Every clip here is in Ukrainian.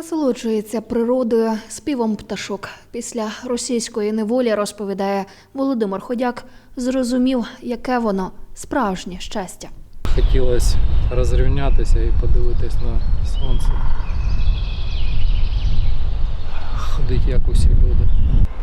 Насолоджується природою, співом пташок. Після російської неволі, розповідає Володимир Ходяк, зрозумів, яке воно справжнє щастя. Хотілося розрівнятися і подивитись на сонце. Ходити як усі люди.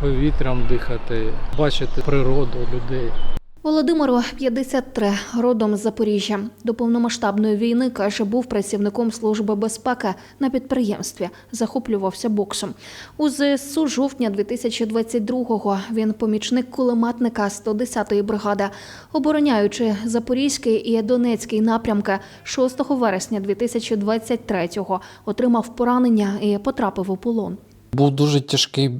Повітрям дихати, бачити природу, людей. Володимиру 53, родом з Запоріжжя. До повномасштабної війни, каже, був працівником Служби безпеки на підприємстві, захоплювався боксом. У ЗСУ жовтня 2022-го він помічник кулеметника 110-ї бригади. Обороняючи Запорізький і Донецький напрямки, 6 вересня 2023-го отримав поранення і потрапив у полон. Був дуже тяжкий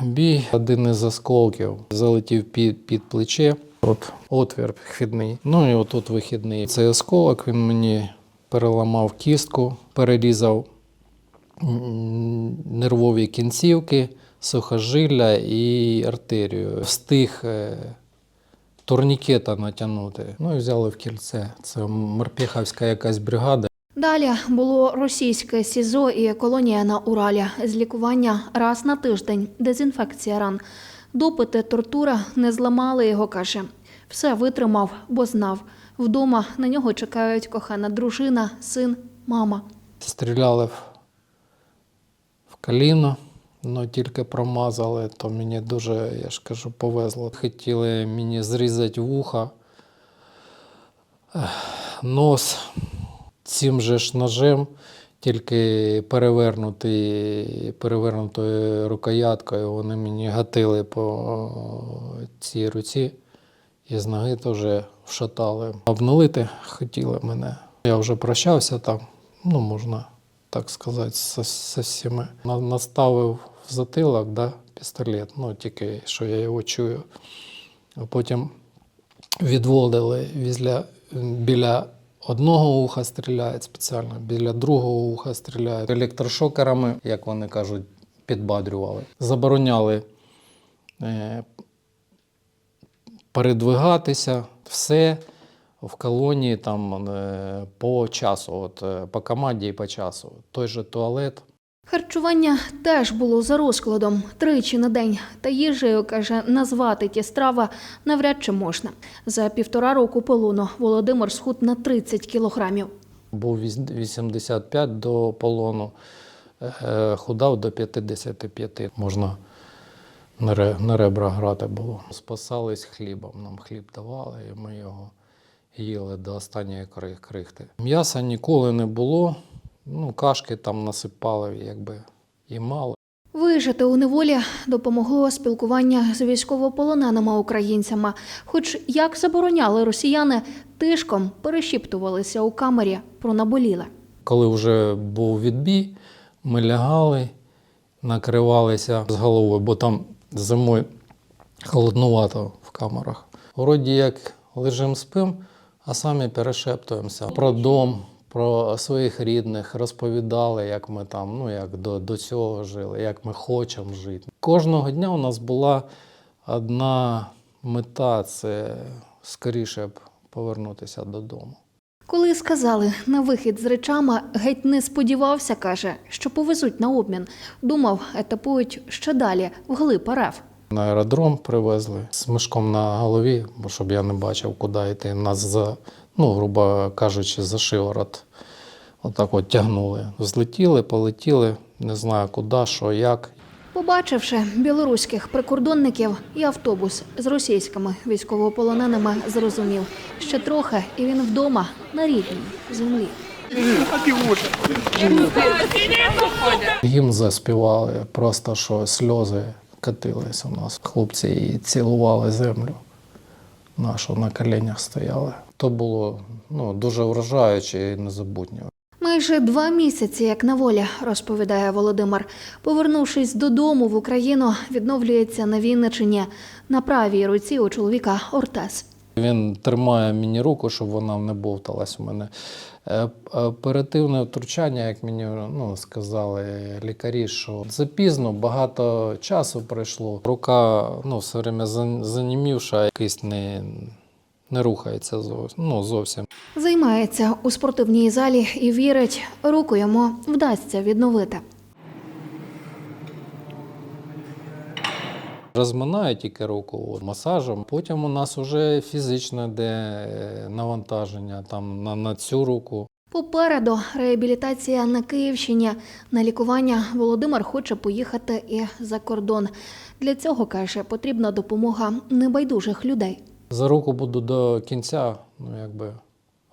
бій. Один із осколків залетів під, під плече. От отвір вхідний. Ну і отут вихідний. Цей осколок він мені переламав кістку, перерізав нервові кінцівки, сухожилля і артерію. Встиг е, турнікета натягнути. Ну і взяли в кільце. Це Морпіхівська якась бригада. Далі було російське СІЗО і колонія на Уралі з лікування раз на тиждень, дезінфекція ран. Допити, тортура не зламали його, каже. Все витримав, бо знав. Вдома на нього чекають кохана дружина, син, мама. Стріляли в, коліно, але тільки промазали, то мені дуже, я ж кажу, повезло. Хотіли мені зрізати вуха, нос цим же ж ножем, тільки перевернутий, перевернутою рукояткою. Вони мені гатили по цій руці і з ноги теж вшатали. Обнулити хотіли мене. Я вже прощався там, ну можна так сказати, з, всіми. Наставив в затилок да, пістолет, ну тільки що я його чую. А потім відводили біля одного уха стріляють спеціально, біля другого уха стріляють. Електрошокерами, як вони кажуть, підбадрювали. Забороняли е, передвигатися, все в колонії там е, по часу, от, е, по команді і по часу. Той же туалет. Харчування теж було за розкладом тричі на день. Та їжею, каже, назвати ті страви навряд чи можна. За півтора року полону Володимир схуд на 30 кілограмів. Був віс- 85 до полону, е, худав до 55. Можна на, ребра грати було. Спасались хлібом. Нам хліб давали, і ми його їли до останньої крихти. М'яса ніколи не було. Ну, кашки там насипали, якби і мало. Вижити у неволі допомогло спілкування з військовополоненими українцями. Хоч як забороняли росіяни, тишком перешіптувалися у камері про наболіле. Коли вже був відбій, ми лягали, накривалися з головою, бо там зимою холоднувато в камерах. Вроді як лежимо спим, а самі перешептуємося про дом, про своїх рідних, розповідали, як ми там, ну як до, до цього жили, як ми хочемо жити. Кожного дня у нас була одна мета це скоріше б повернутися додому. Коли сказали на вихід з речами, геть не сподівався, каже, що повезуть на обмін. Думав, етапують ще далі, вглиб РФ. На аеродром привезли з мішком на голові, бо щоб я не бачив, куди йти. Нас за, ну, грубо кажучи, за шиворот. Отак от тягнули. Злетіли, полетіли, не знаю куди, що, як. Побачивши білоруських прикордонників і автобус з російськими військовополоненими, зрозумів, ще трохи, і він вдома на рідній землі. Гімн заспівали, просто що сльози катились у нас. Хлопці і цілували землю нашу, на коленях стояли. То було ну, дуже вражаюче і незабутнє. Майже два місяці, як на волі, розповідає Володимир. Повернувшись додому в Україну, відновлюється на Вінничині. На правій руці у чоловіка ортез. Він тримає мені руку, щоб вона не бовталась у мене. Е, Оперативне втручання, як мені ну, сказали лікарі, що запізно, багато часу пройшло. Рука ну, все время зан- занімівша, якийсь не, не рухається зовсім. Ну, зовсім. Займається у спортивній залі і вірить, руку йому вдасться відновити. Розминаю тільки руку масажем. Потім у нас вже фізичне йде е, навантаження там, на, на цю руку. Попереду реабілітація на Київщині. На лікування Володимир хоче поїхати і за кордон. Для цього каже, потрібна допомога небайдужих людей. За руку буду до кінця, ну якби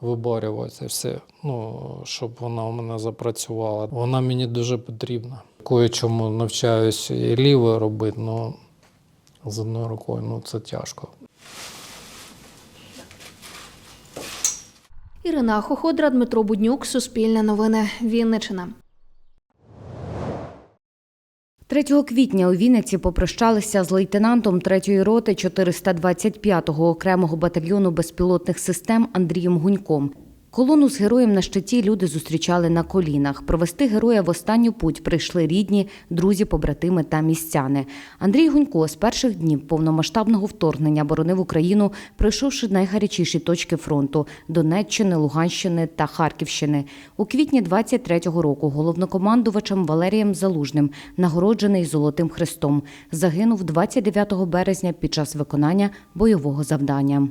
виборювати все, ну, щоб вона у мене запрацювала. Вона мені дуже потрібна. Кое-чому навчаюсь і лівою робити, ну з одною рукою ну, це тяжко. Ірина Хоходра, Дмитро Буднюк, Суспільне новини, Вінниччина. 3 квітня у Вінниці попрощалися з лейтенантом 3-ї роти 425-го окремого батальйону безпілотних систем Андрієм Гуньком. Колону з героєм на щиті люди зустрічали на колінах. Провести героя в останню путь прийшли рідні, друзі, побратими та містяни. Андрій Гунько з перших днів повномасштабного вторгнення боронив Україну, пройшовши найгарячіші точки фронту Донеччини, Луганщини та Харківщини. У квітні 23-го року головнокомандувачем Валерієм Залужним нагороджений Золотим Хрестом. Загинув 29 березня під час виконання бойового завдання.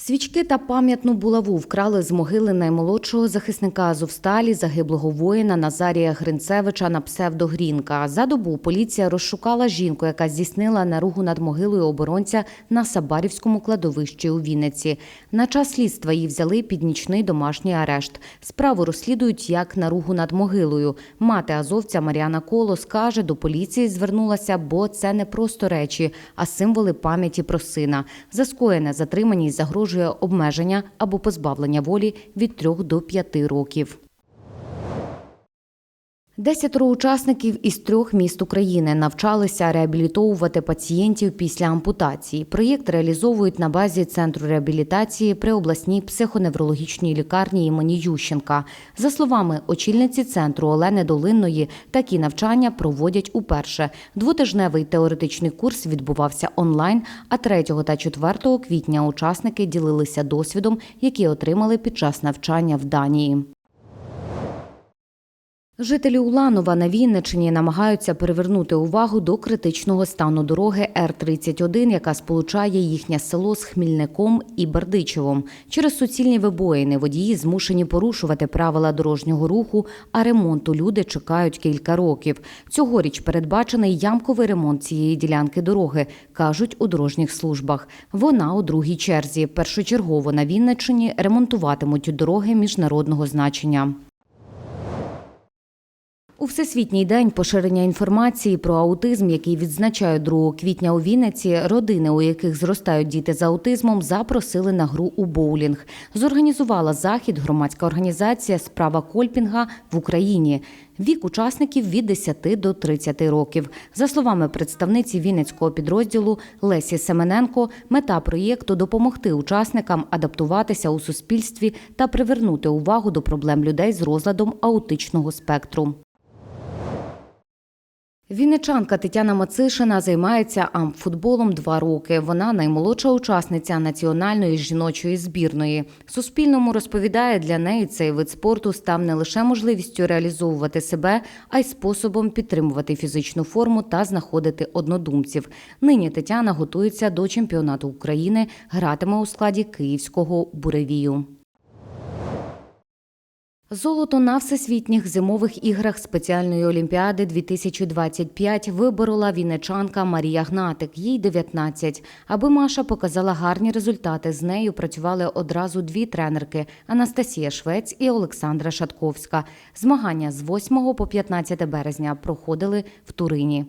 Свічки та пам'ятну булаву вкрали з могили наймолодшого захисника Азовсталі, загиблого воїна Назарія Гринцевича на псевдогрінка. За добу поліція розшукала жінку, яка здійснила наругу над могилою оборонця на Сабарівському кладовищі у Вінниці. На час слідства її взяли під нічний домашній арешт. Справу розслідують як наругу над могилою. Мати азовця Маріана Колос каже, до поліції звернулася, бо це не просто речі, а символи пам'яті про сина. За скоєне затриманій загрожує обмеження або позбавлення волі від 3 до 5 років. Десятеро учасників із трьох міст України навчалися реабілітовувати пацієнтів після ампутації. Проєкт реалізовують на базі центру реабілітації при обласній психоневрологічній лікарні імені Ющенка. За словами очільниці центру Олени Долинної, такі навчання проводять уперше. Двотижневий теоретичний курс відбувався онлайн, а 3 та 4 квітня учасники ділилися досвідом, який отримали під час навчання в Данії. Жителі Уланова на Вінниччині намагаються привернути увагу до критичного стану дороги Р-31, яка сполучає їхнє село з Хмільником і Бердичевом. Через суцільні вибоїни водії змушені порушувати правила дорожнього руху, а ремонту люди чекають кілька років. Цьогоріч передбачений ямковий ремонт цієї ділянки дороги, кажуть у дорожніх службах. Вона у другій черзі. Першочергово на Вінниччині ремонтуватимуть дороги міжнародного значення. У всесвітній день поширення інформації про аутизм, який відзначають 2 квітня у Вінниці, родини, у яких зростають діти з аутизмом, запросили на гру у боулінг. Зорганізувала захід громадська організація Справа Кольпінга в Україні. Вік учасників від 10 до 30 років. За словами представниці Вінницького підрозділу Лесі Семененко, мета проєкту допомогти учасникам адаптуватися у суспільстві та привернути увагу до проблем людей з розладом аутичного спектру. Вінничанка Тетяна Мацишина займається амфутболом два роки. Вона наймолодша учасниця національної жіночої збірної. Суспільному розповідає, для неї цей вид спорту став не лише можливістю реалізовувати себе, а й способом підтримувати фізичну форму та знаходити однодумців. Нині Тетяна готується до чемпіонату України, гратиме у складі київського буревію. Золото на всесвітніх зимових іграх спеціальної олімпіади 2025 виборола вінничанка Марія Гнатик. Їй 19. Аби Маша показала гарні результати, з нею працювали одразу дві тренерки Анастасія Швець і Олександра Шатковська. Змагання з 8 по 15 березня проходили в Турині.